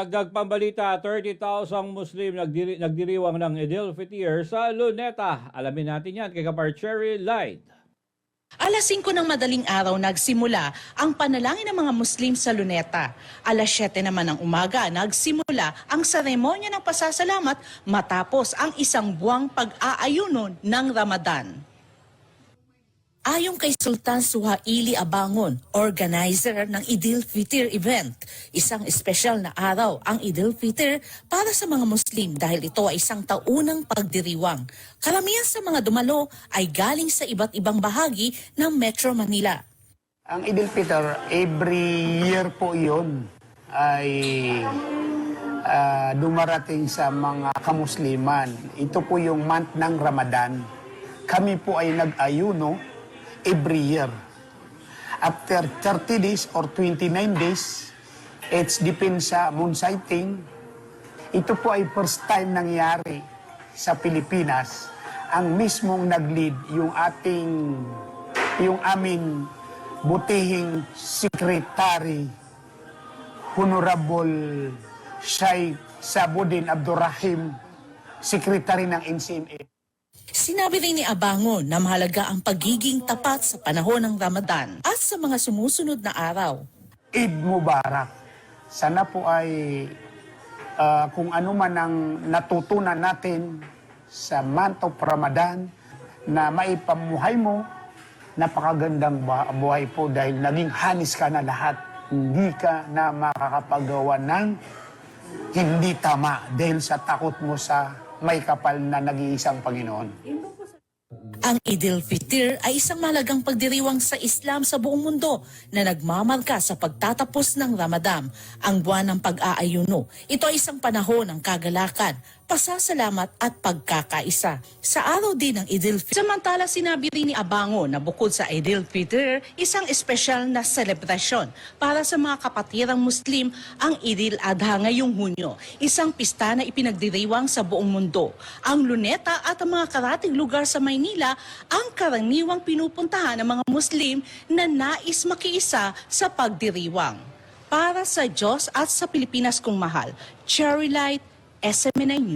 Dagdag pambalita, 30,000 Muslim nagdiri, nagdiriwang ng Idil Fitr sa Luneta. Alamin natin yan kay Kapar Cherry Light. Alas 5 ng madaling araw nagsimula ang panalangin ng mga Muslim sa Luneta. Alas 7 naman ng umaga nagsimula ang seremonya ng pasasalamat matapos ang isang buwang pag-aayuno ng Ramadan. Ayon kay Sultan Suhaili Abangon, organizer ng Idil Fitr event, isang espesyal na araw ang Idil Fitr para sa mga Muslim dahil ito ay isang taunang pagdiriwang. Karamihan sa mga dumalo ay galing sa iba't ibang bahagi ng Metro Manila. Ang Idil Fitr, every year po yun ay ah, dumarating sa mga kamusliman. Ito po yung month ng Ramadan. Kami po ay nag-ayuno every year. After 30 days or 29 days, it's depends sa moon sighting. Ito po ay first time nangyari sa Pilipinas. Ang mismong nag-lead yung ating, yung amin butihing secretary, Honorable Sheikh Sabudin Abdurrahim, secretary ng NCMA. Sinabi rin ni Abangon na mahalaga ang pagiging tapat sa panahon ng Ramadan at sa mga sumusunod na araw. Eid Mubarak. Sana po ay ah, kung ano man ang natutunan natin sa month of Ramadan na maipamuhay mo, napakagandang buhay po dahil naging hanis ka na lahat. Hindi ka na makakapagawa ng hindi tama dahil sa takot mo sa may kapal na nag-iisang Panginoon. Ang Idil Fitr ay isang mahalagang pagdiriwang sa Islam sa buong mundo na nagmamarka sa pagtatapos ng Ramadan, ang buwan ng pag-aayuno. Ito ay isang panahon ng kagalakan, pasasalamat at pagkakaisa. Sa araw din ng Idil Fitr. Samantala sinabi rin ni Abango na bukod sa Idil Fitr, isang espesyal na selebrasyon para sa mga kapatirang Muslim ang Idil Adha ngayong Hunyo, isang pista na ipinagdiriwang sa buong mundo. Ang Luneta at ang mga karating lugar sa Maynila ang karaniwang pinupuntahan ng mga Muslim na nais makiisa sa pagdiriwang. Para sa Diyos at sa Pilipinas kong mahal, Cherry Light, SMNI News.